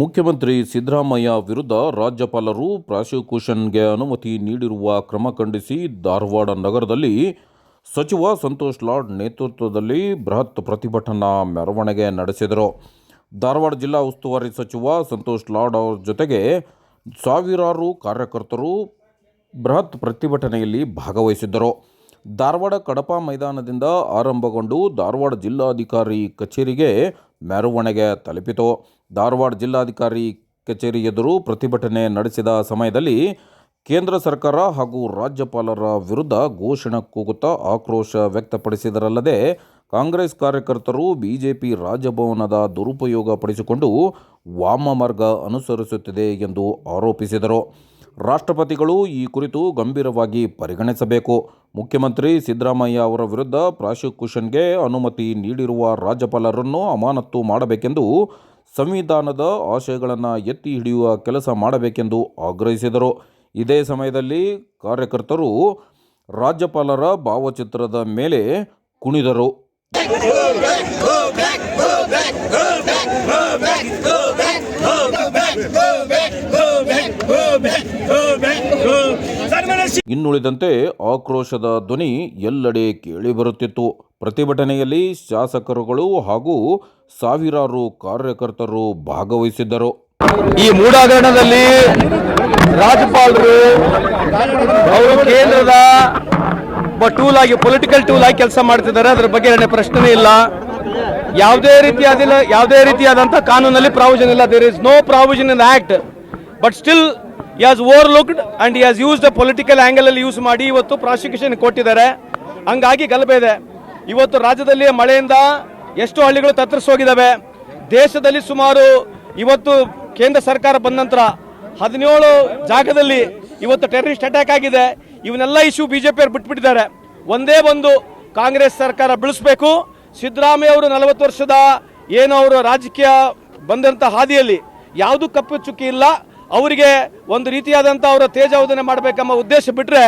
ಮುಖ್ಯಮಂತ್ರಿ ಸಿದ್ದರಾಮಯ್ಯ ವಿರುದ್ಧ ರಾಜ್ಯಪಾಲರು ಪ್ರಾಸಿಕ್ಯೂಷನ್ಗೆ ಅನುಮತಿ ನೀಡಿರುವ ಕ್ರಮ ಖಂಡಿಸಿ ಧಾರವಾಡ ನಗರದಲ್ಲಿ ಸಚಿವ ಸಂತೋಷ್ ಲಾಡ್ ನೇತೃತ್ವದಲ್ಲಿ ಬೃಹತ್ ಪ್ರತಿಭಟನಾ ಮೆರವಣಿಗೆ ನಡೆಸಿದರು. ಧಾರವಾಡ ಜಿಲ್ಲಾ ಉಸ್ತುವಾರಿ ಸಚಿವ ಸಂತೋಷ್ ಲಾಡ್ ಅವರ ಜೊತೆಗೆ ಸಾವಿರಾರು ಕಾರ್ಯಕರ್ತರು ಬೃಹತ್ ಪ್ರತಿಭಟನೆಯಲ್ಲಿ ಭಾಗವಹಿಸಿದ್ದರು. ಧಾರವಾಡ ಕಡಪ ಮೈದಾನದಿಂದ ಆರಂಭಗೊಂಡು ಧಾರವಾಡ ಜಿಲ್ಲಾಧಿಕಾರಿ ಕಚೇರಿಗೆ ಮೆರವಣಿಗೆ ತಲುಪಿತು. ಧಾರವಾಡ ಜಿಲ್ಲಾಧಿಕಾರಿ ಕಚೇರಿ ಎದುರು ಪ್ರತಿಭಟನೆ ನಡೆಸಿದ ಸಮಯದಲ್ಲಿ ಕೇಂದ್ರ ಸರ್ಕಾರ ಹಾಗೂ ರಾಜ್ಯಪಾಲರ ವಿರುದ್ಧ ಘೋಷಣೆ ಕೂಗುತ್ತಾ ಆಕ್ರೋಶ ವ್ಯಕ್ತಪಡಿಸಿದರಲ್ಲದೆ ಕಾಂಗ್ರೆಸ್ ಕಾರ್ಯಕರ್ತರು ಬಿಜೆಪಿ ರಾಜಭವನದ ದುರುಪಯೋಗ ಪಡಿಸಿಕೊಂಡು ವಾಮಮಾರ್ಗ ಅನುಸರಿಸುತ್ತಿದೆ ಎಂದು ಆರೋಪಿಸಿದರು. ರಾಷ್ಟ್ರಪತಿಗಳು ಈ ಕುರಿತು ಗಂಭೀರವಾಗಿ ಪರಿಗಣಿಸಬೇಕು. ಮುಖ್ಯಮಂತ್ರಿ ಸಿದ್ದರಾಮಯ್ಯ ಅವರ ವಿರುದ್ಧ ಪ್ರಾಸಿಕ್ಯೂಷನ್ಗೆ ಅನುಮತಿ ನೀಡಿರುವ ರಾಜ್ಯಪಾಲರನ್ನು ಅಮಾನತು ಮಾಡಬೇಕೆಂದು ಸಂವಿಧಾನದ ಆಶಯಗಳನ್ನು ಎತ್ತಿ ಹಿಡಿಯುವ ಕೆಲಸ ಮಾಡಬೇಕೆಂದು ಆಗ್ರಹಿಸಿದರು. ಇದೇ ಸಮಯದಲ್ಲಿ ಕಾರ್ಯಕರ್ತರು ರಾಜ್ಯಪಾಲರ ಭಾವಚಿತ್ರದ ಮೇಲೆ ಕುಣಿದರು. ಇನ್ನುಳಿದಂತೆ ಆಕ್ರೋಶದ ಧ್ವನಿ ಎಲ್ಲೆಡೆ ಕೇಳಿಬರುತ್ತಿತ್ತು. ಪ್ರತಿಭಟನೆಯಲ್ಲಿ ಶಾಸಕರುಗಳು ಹಾಗೂ ಸಾವಿರಾರು ಕಾರ್ಯಕರ್ತರು ಭಾಗವಹಿಸಿದ್ದರು. ಈ ಮೂಡಾಗರಣದಲ್ಲಿ ರಾಜ್ಯಪಾಲರು ಅವರು ಕೇಂದ್ರದ ಟೂಲ್ ಆಗಿ ಪೊಲಿಟಿಕಲ್ ಟೂಲ್ ಆಗಿ ಕೆಲಸ ಮಾಡ್ತಿದ್ದಾರೆ. ಅದರ ಬಗ್ಗೆ ಎರಡನೇ ಪ್ರಶ್ನೆ ಇಲ್ಲ. ಯಾವುದೇ ರೀತಿಯಾದಿಲ್ಲ ಯಾವುದೇ ರೀತಿಯಾದಂಥ ಕಾನೂನಲ್ಲಿ ಪ್ರಾವಿಷನ್ ಇಲ್ಲ. There is no provision in act but still he has overlooked and he has use the political ಆ್ಯಂಗಲಲ್ಲಿ use ಮಾಡಿ. ಇವತ್ತು ಪ್ರಾಸಿಕ್ಯೂಷನ್ ಕೊಟ್ಟಿದ್ದಾರೆ. ಹಂಗಾಗಿ ಗಲಭೆ ಇದೆ. ಇವತ್ತು ರಾಜ್ಯದಲ್ಲಿ ಮಳೆಯಿಂದ ಎಷ್ಟು ಹಳ್ಳಿಗಳು ತತ್ತರಿಸಿ ಹೋಗಿದ್ದಾವೆ ದೇಶದಲ್ಲಿ ಸುಮಾರು ಇವತ್ತು ಕೇಂದ್ರ ಸರ್ಕಾರ ಬಂದ ನಂತರ ಹದಿನೇಳು ಜಾಗದಲ್ಲಿ ಇವತ್ತು ಟೆರರಿಸ್ಟ್ ಅಟ್ಯಾಕ್ ಆಗಿದೆ. ಇವನ್ನೆಲ್ಲ ಇಶ್ಯೂ ಬಿಜೆಪಿಯವರು ಬಿಟ್ಬಿಟ್ಟಿದ್ದಾರೆ. ಒಂದೇ ಒಂದು ಕಾಂಗ್ರೆಸ್ ಸರ್ಕಾರ ಬೀಳಿಸ್ಬೇಕು. ಸಿದ್ದರಾಮಯ್ಯ ಅವರು ನಲವತ್ತು ವರ್ಷದ ಏನು ಅವರು ರಾಜಕೀಯ ಬಂದಂಥ ಹಾದಿಯಲ್ಲಿ ಯಾವುದು ಕಪ್ಪು ಚುಕ್ಕಿ ಇಲ್ಲ. ಅವರಿಗೆ ಒಂದು ರೀತಿಯಾದಂಥ ಅವರ ತೇಜಾವಧನೆ ಮಾಡಬೇಕೆಂಬ ಉದ್ದೇಶ ಬಿಟ್ಟರೆ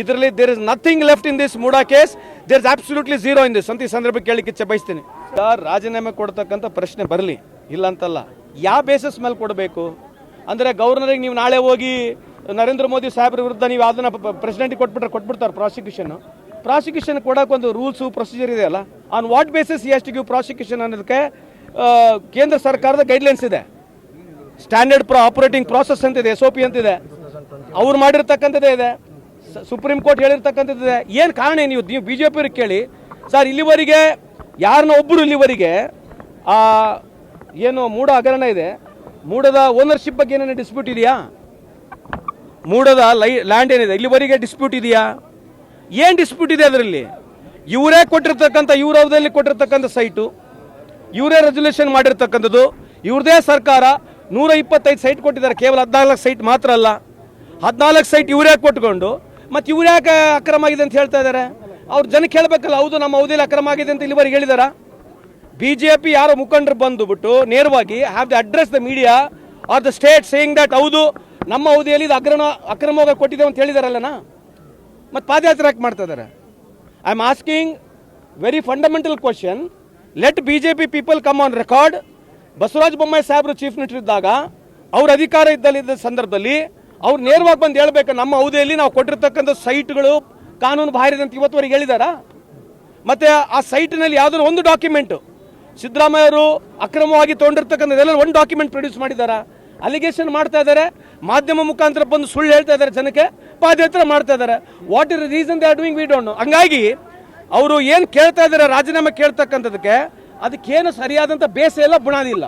ಇದರಲ್ಲಿ there is nothing left in this MUDA case there is absolutely zero in this ಅಂತ ಈ ಸಂದರ್ಭಕ್ಕೆ ಕೇಳಲಿಕ್ಕೆ ಬಯಸ್ತೀನಿ. ರಾಜೀನಾಮೆ ಕೊಡ್ತಕ್ಕಂಥ ಪ್ರಶ್ನೆ ಬರಲಿ. ಇಲ್ಲ ಅಂತಲ್ಲ. ಯಾವ ಬೇಸಿಸ್ ಮೇಲೆ ಕೊಡಬೇಕು? ಅಂದರೆ ಗವರ್ನರಿಗೆ ನೀವು ನಾಳೆ ಹೋಗಿ ನರೇಂದ್ರ ಮೋದಿ ಸಾಹೇಬ್ರ ವಿರುದ್ಧ ನೀವು ಅದನ್ನು ಪ್ರೆಸಿಡೆಂಟಿಗೆ ಕೊಟ್ಬಿಟ್ರೆ ಕೊಟ್ಬಿಡ್ತಾರೆ ಪ್ರಾಸಿಕ್ಯೂಷನ್ ಪ್ರಾಸಿಕ್ಯೂಷನ್ ಕೊಡೋಕೆ ಒಂದು ರೂಲ್ಸು ಪ್ರೊಸೀಜರ್ ಇದೆಯಲ್ಲ? ಆನ್ ವಾಟ್ ಬೇಸಿಸ್ ಎಷ್ಟು ಗಿವ್ ಪ್ರಾಸಿಕ್ಯೂಷನ್ ಅನ್ನೋದಕ್ಕೆ ಕೇಂದ್ರ ಸರ್ಕಾರದ ಗೈಡ್ಲೈನ್ಸ್ ಇದೆ. ಸ್ಟ್ಯಾಂಡರ್ಡ್ ಪ್ರಾ ಆಪರೇಟಿಂಗ್ ಪ್ರಾಸೆಸ್ ಅಂತಿದೆ ಎಸ್ ಒ ಪಿ ಅಂತಿದೆ. ಅವ್ರು ಮಾಡಿರ್ತಕ್ಕಂಥದ್ದೇ ಇದೆ. ಸುಪ್ರೀಂ ಕೋರ್ಟ್ ಹೇಳಿರ್ತಕ್ಕಂಥದ್ದಿದೆ ಏನು ಕಾರಣ ನೀವು ನೀವು ಬಿ ಜೆ ಪಿಯವ್ರಿಗೆ ಕೇಳಿ. ಸರ್, ಇಲ್ಲಿವರೆಗೆ ಯಾರನ್ನ ಒಬ್ಬರು ಇಲ್ಲಿವರೆಗೆ, ಆ, ಏನು ಮೂಡ ಹಗರಣ ಇದೆ. ಮೂಡದ ಓನರ್ಶಿಪ್ ಬಗ್ಗೆ ಏನೇನು ಡಿಸ್ಪ್ಯೂಟ್ ಇದೆಯಾ? ಮೂಡದ ಲೈ ಲ್ಯಾಂಡ್ ಏನಿದೆ? ಇಲ್ಲಿವರೆಗೆ ಡಿಸ್ಪ್ಯೂಟ್ ಇದೆಯಾ? ಏನು ಡಿಸ್ಪ್ಯೂಟ್ ಇದೆ ಅದರಲ್ಲಿ? ಇವರೇ ಕೊಟ್ಟಿರ್ತಕ್ಕಂಥ, ಇವ್ರ ಅವಧಿಯಲ್ಲಿ ಕೊಟ್ಟಿರ್ತಕ್ಕಂಥ ಸೈಟು ಇವರೇ ರೆಸೊಲ್ಯೂಷನ್ ಮಾಡಿರ್ತಕ್ಕಂಥದ್ದು, ಇವ್ರದೇ ಸರ್ಕಾರ ನೂರ ಇಪ್ಪತ್ತೈದು ಸೈಟ್ ಕೊಟ್ಟಿದ್ದಾರೆ. ಕೇವಲ ಹದಿನಾಲ್ಕು ಸೈಟ್ ಮಾತ್ರ ಅಲ್ಲ. ಹದಿನಾಲ್ಕು ಸೈಟ್ ಇವರೇ ಕೊಟ್ಕೊಂಡು, ಮತ್ತು ಇವ್ರು ಯಾಕೆ ಅಕ್ರಮ ಆಗಿದೆ ಅಂತ ಹೇಳ್ತಾ ಇದ್ದಾರೆ ಅವ್ರು ಜನಕ್ಕೆ ಹೇಳಬೇಕಲ್ಲ ಹೌದು, ನಮ್ಮ ಅವಧಿಯಲ್ಲಿ ಅಕ್ರಮ ಆಗಿದೆ ಅಂತ ಇಲ್ಲಿವರೆಗೆ ಹೇಳಿದಾರ? ಬಿ ಜೆ ಪಿ ಯಾರೋ ಮುಖಂಡರು ಬಂದುಬಿಟ್ಟು ನೇರವಾಗಿ have the address the media are the state saying that ಹೌದು, ನಮ್ಮ ಅವಧಿಯಲ್ಲಿ ಇದು ಅಕ್ರಮ, ಅಕ್ರಮವಾಗಿ ಕೊಟ್ಟಿದ್ದೇವೆ ಅಂತ ಹೇಳಿದಾರಲ್ಲನಾ? ಮತ್ತು ಪಾದಯಾತ್ರೆ ಯಾಕೆ ಮಾಡ್ತಾ ಇದ್ದಾರೆ I am asking very fundamental question let B J P people come on record Basavaraja Bommai ಸಾಹೇಬರು ಚೀಫ್ ಮಿನಿಸ್ಟರ್ ಇದ್ದಾಗ ಅವ್ರ ಅಧಿಕಾರ ಇದ್ದಲ್ಲಿದ್ದ ಸಂದರ್ಭದಲ್ಲಿ ಅವ್ರು ನೇರವಾಗಿ ಬಂದು ಹೇಳ್ಬೇಕು, ನಮ್ಮ ಅವಧಿಯಲ್ಲಿ ನಾವು ಕೊಟ್ಟಿರ್ತಕ್ಕಂಥ ಸೈಟ್ಗಳು ಕಾನೂನು ಬಾಹಿರ ಅಂತ ಇವತ್ತುವರೆಗೆ ಹೇಳಿದಾರಾ? ಮತ್ತೆ ಆ ಸೈಟ್ನಲ್ಲಿ ಯಾವುದಾದ್ರು ಒಂದು ಡಾಕ್ಯುಮೆಂಟು ಸಿದ್ದರಾಮಯ್ಯ ಅವರು ಅಕ್ರಮವಾಗಿ ತೊಗೊಂಡಿರ್ತಕ್ಕಂಥದ್ದೆಲ್ಲ ಒಂದು ಡಾಕ್ಯುಮೆಂಟ್ ಪ್ರೊಡ್ಯೂಸ್ ಮಾಡಿದಾರಾ? ಅಲಿಗೇಷನ್ ಮಾಡ್ತಾ ಇದ್ದಾರೆ ಮಾಧ್ಯಮ ಮುಖಾಂತರ ಬಂದು ಸುಳ್ಳು ಹೇಳ್ತಾ ಇದ್ದಾರೆ ಜನಕ್ಕೆ, ಪಾದಯಾತ್ರೆ ಮಾಡ್ತಾ ಇದ್ದಾರೆ what is reason they are doing we don't know ಹಂಗಾಗಿ, ಅವರು ಏನು ಕೇಳ್ತಾ ಇದ್ದಾರೆ ರಾಜೀನಾಮೆ ಕೇಳ್ತಕ್ಕಂಥದಕ್ಕೆ ಅದಕ್ಕೇನು ಸರಿಯಾದಂಥ ಬೇಸೆ ಇಲ್ಲ. ಬುಣಾದಿ ಇಲ್ಲ